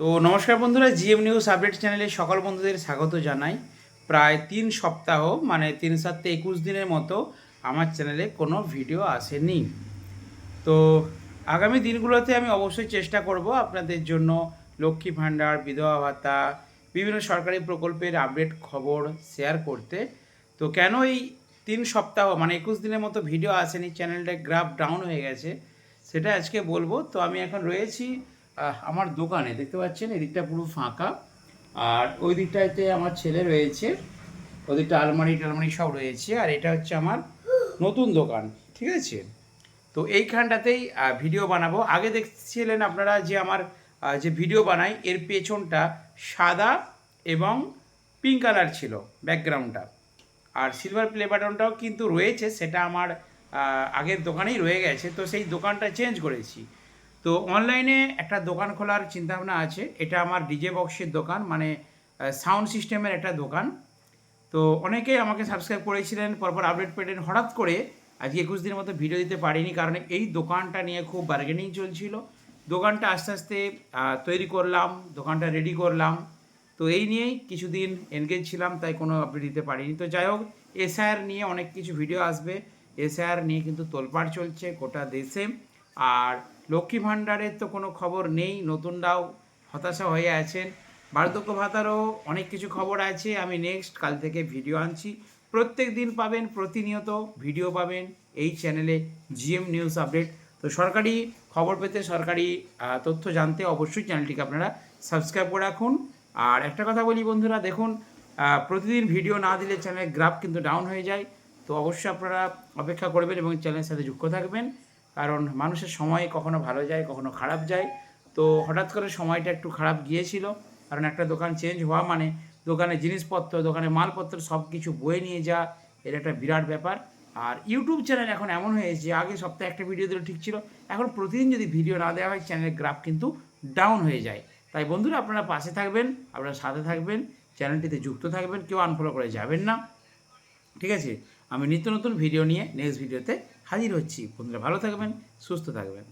তো নমস্কার বন্ধুরা, জিএম নিউজ আপডেট চ্যানেলে সকল বন্ধুদের স্বাগত জানাই। প্রায় তিন সপ্তাহ মানে তিন সাতে একুশ দিনের মতো আমার চ্যানেলে কোনো ভিডিও আসেনি। তো আগামী দিনগুলোতে আমি অবশ্যই চেষ্টা করব আপনাদের জন্য লক্ষ্মী ভাণ্ডার, বিধবা ভাতা, বিভিন্ন সরকারি প্রকল্পের আপডেট খবর শেয়ার করতে। তো কেন এই তিন সপ্তাহ মানে একুশ দিনের মতো ভিডিও আসেনি, চ্যানেলটা গ্রাফ ডাউন হয়ে গেছে, সেটা আজকে বলব। তো আমি এখন রয়েছি আমার দোকানে, দেখতে পাচ্ছেন? এদিকটা পুরো ফাঁকা। আর ওই দিকটাতে আমার ছেলে রয়েছে। ওদিকটা আলমারি টালমারি সব রয়েছে। আর এটা হচ্ছে আমার নতুন দোকান, ঠিক আছে? তো এইখানটাতেই ভিডিও বানাবো। আগে দেখছিলেন আপনারা যে আমার যে ভিডিও বানাই, এর পেছনটা সাদা এবং পিঙ্ক কালার ছিল ব্যাকগ্রাউন্ডটা আর সিলভার প্লে বাটনটাও কিন্তু রয়েছে, সেটা আমার আগের দোকানেই রয়ে গেছে। তো সেই দোকানটা চেঞ্জ করেছি। তো অনলাইনে একটা দোকান খোলার চিন্তাভাবনা আছে। এটা আমার ডিজে বক্সের দোকান মানে সাউন্ড সিস্টেমের একটা দোকান। তো অনেকেই আমাকে সাবস্ক্রাইব করেছিলেন, পরপর আপডেট পেলেন। হঠাৎ করে আজকে একুশ দিনের মতো ভিডিও দিতে পারিনি, কারণ এই দোকানটা নিয়ে খুব বার্গেনিং চলছিল। দোকানটা আস্তে আস্তে তৈরি করলাম, দোকানটা রেডি করলাম। তো এই নিয়েই কিছুদিন এনগেজ ছিলাম, তাই কোনো আপডেট দিতে পারিনি। তো যাই হোক এসআইআর নিয়ে অনেক কিছু ভিডিও আসবে। এসআইআর নিয়ে কিন্তু তোলপাড় চলছে গোটা দেশে। আর লক্ষ্মী ভাণ্ডারের তো কোনো খবর নেই নতুনরাও হতাশা হয়ে আছেন। বার্ধক্য ভাতারও অনেক কিছু খবর আছে, আমি নেক্সট কাল থেকে ভিডিও আনছি। প্রত্যেক দিন পাবেন, প্রতিনিয়ত ভিডিও পাবেন এই চ্যানেলে জিএম নিউজ আপডেট তো সরকারি খবর পেতে সরকারি তথ্য জানতে অবশ্যই চ্যানেলটিকে আপনারা সাবস্ক্রাইব করে রাখুন। আর একটা কথা বলি বন্ধুরা, দেখুন প্রতিদিন ভিডিও না দিলে চ্যানেলের গ্রাফ কিন্তু ডাউন হয়ে যায়। তো অবশ্যই আপনারা অপেক্ষা করবেন এবং চ্যানেলের সাথে যুক্ত থাকবেন। কারণ মানুষের সময় কখনো ভালো যায়, কখনো খারাপ যায়। তো হঠাৎ করে সময়টা একটু খারাপ গিয়েছিল। কারণ একটা দোকান চেঞ্জ হওয়া মানে দোকানে জিনিসপত্র, দোকানে মালপত্র সব কিছু বয়ে নিয়ে যাওয়া, এটা একটা বিরাট ব্যাপার। আর ইউটিউব চ্যানেল এখন এমন হয়েছে আগে সপ্তাহে একটা ভিডিও দিলে ঠিক ছিল। এখন প্রতিদিন যদি ভিডিও না দেওয়া হয় চ্যানেলের গ্রাফ কিন্তু ডাউন হয়ে যায়। তাই বন্ধুরা, আপনারা পাশে থাকবেন, আপনারা সাথে থাকবেন চ্যানেলটিতে যুক্ত থাকবেন, কেউ আনফলো করে যাবেন না। ঠিক আছে? আমি নিত্য নতুন ভিডিও নিয়ে নেক্সট ভিডিওতে হাজির হচ্ছি। বন্ধুরা ভালো থাকবেন সুস্থ থাকবেন।